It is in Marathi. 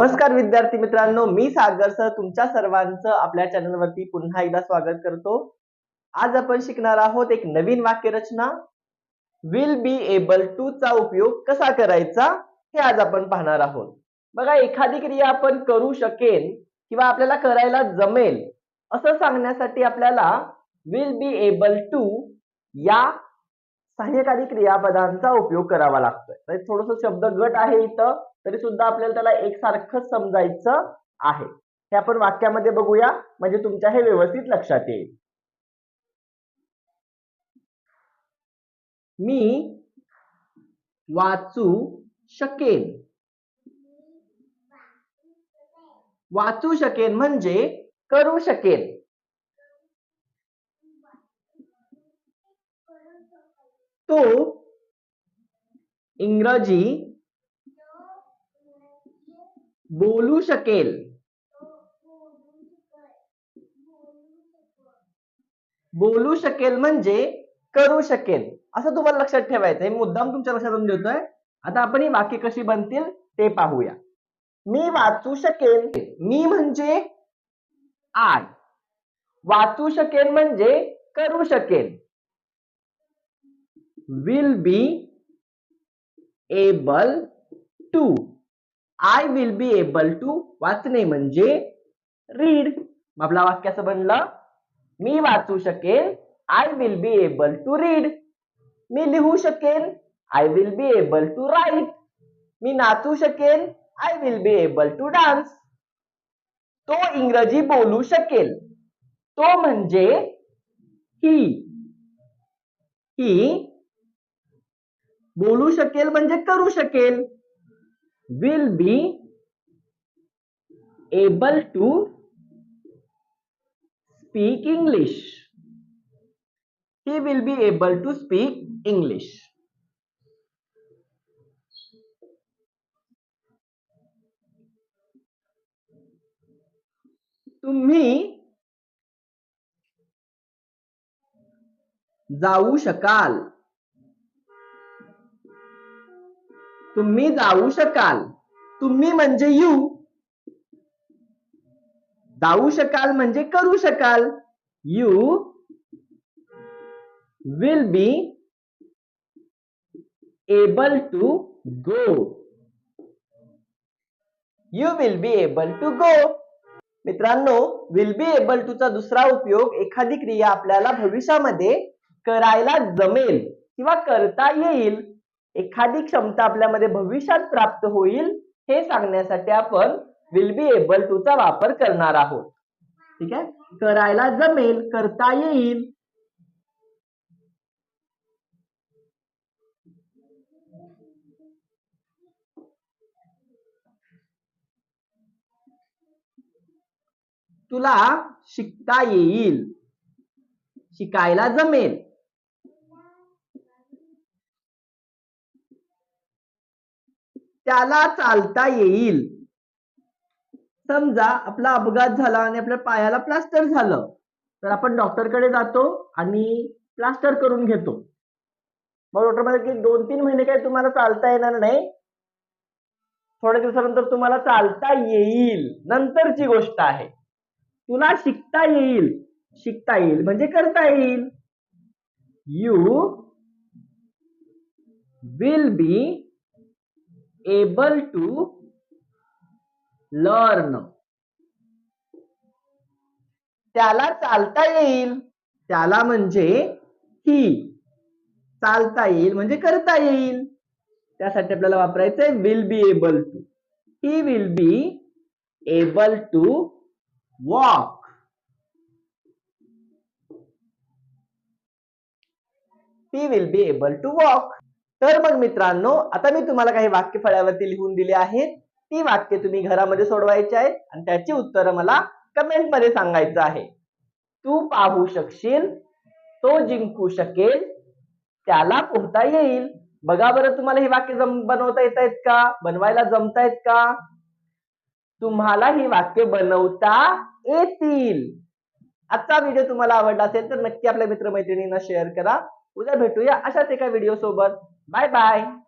नमस्कार विद्यार्थी मित्रांनो मी सागर सर तुमच्या सर्वांचं आपल्या चॅनलवरती पुन्हा एकदा स्वागत करतो. आज आपण शिकणार आहोत एक नवीन वाक्यरचना. विल बी एबल टू चा उपयोग कसा करायचा हे आज आपण पाहणार आहोत. बघा एखादी क्रिया आपण करू शकेल किंवा आपल्याला करायला जमेल असं सांगण्यासाठी आपल्याला विल बी एबल टू या सहाय्यकारी क्रियापदांचा उपयोग करावा लागतोय. म्हणजे थोडस शब्द गट आहे इथं. तरी सुद्धा आपल्याला त्याला एकसारखंच समजायचं आहे. हे आपण वाक्यामध्ये बघूया. म्हणजे तुमच्या हे व्यवस्थित लक्षात येईल. मी वाचू शकेन. वाचू शकेन म्हणजे करू शकेन. तो इंग्रजी बोलू शकेल. बोलू शकेल म्हणजे करू शकेल. असं तुम्हाला लक्षात ठेवायचं हे मुद्दाम तुमच्या लक्षात आणून देतोय आता आपण ही वाक्य कशी बनतील ते पाहूया. मी वाचू शकेल. मी म्हणजे आय. वाचू शकेल म्हणजे करू शकेल. Will be able to I will be able to वाचणे म्हणजे रीड आपला वाक्य असं बनलं मी वाचू शकेन I will be able to read मी लिहू शकेन I will be able to write मी नाचू शकेन I will be able to dance तो इंग्रजी बोलू शकेल. तो म्हणजे ही ही बोलू शकेल म्हणजे करू शकेल. Will be able to speak English he will be able to speak English तुम्ही जाऊ शकाल. तुम्ही जाऊ शकाल. तुम्ही म्हणजे यू जाऊ शकाल म्हणजे करू शकाल. You will be able to go you will be able to go मित्रांनो विल बी एबल टू चा दुसरा उपयोग एखादी क्रिया आपल्याला भविष्यामध्ये करायला जमेल किंवा करता येईल. एखादी क्षमता आपल्यामध्ये भविष्यात प्राप्त होईल हे सांगण्यासाठी आपण विल बी एबल टू चा वापर करणार आहोत. ठीक आहे? करायला जमेल करता येईल. तुला शिकता येईल. शिकायला जमेल. त्याला चालता येईल. समजा आपला अपघात झाला आणि आपल्या पायाला प्लास्टर झालं तर आपण डॉक्टरकडे जातो आणि प्लास्टर करून घेतो. मग डॉक्टर म्हणतात की दोन तीन महिने काही तुम्हाला चालता येणार नाही. थोड्या दिवसानंतर तुम्हाला चालता येईल. नंतरची गोष्ट आहे. तुला शिकता येईल. शिकता येईल म्हणजे करता येईल. You will be able to learn त्याला चालता येईल. त्याला म्हणजे ही चालता येईल म्हणजे करता येईल. त्यासाठी आपल्याला वापरायचंय will be able to he will be able to walk he will be able to walk तर मग मित्रांनो आता मी तुम्हाला काही वाक्य फळ्यावरती लिहून दिले आहेत. ती वाक्य तुम्ही घरामध्ये सोडवायची आहेत आणि त्याची उत्तरं मला कमेंटमध्ये सांगायचं आहे. तू पाहू शकशील तो जिंकू शकेल त्याला पोहता येईल. बघा बरं तुम्हाला ही वाक्य जम बनवता येत आहेत का? बनवायला जमतायत का? तुम्हाला ही वाक्य बनवता येतील. आजचा व्हिडिओ तुम्हाला आवडला असेल तर नक्की आपल्या मित्रमैत्रिणींना शेअर करा. उद्या भेटूया अशाच एका व्हिडिओ सोबत. Bye bye.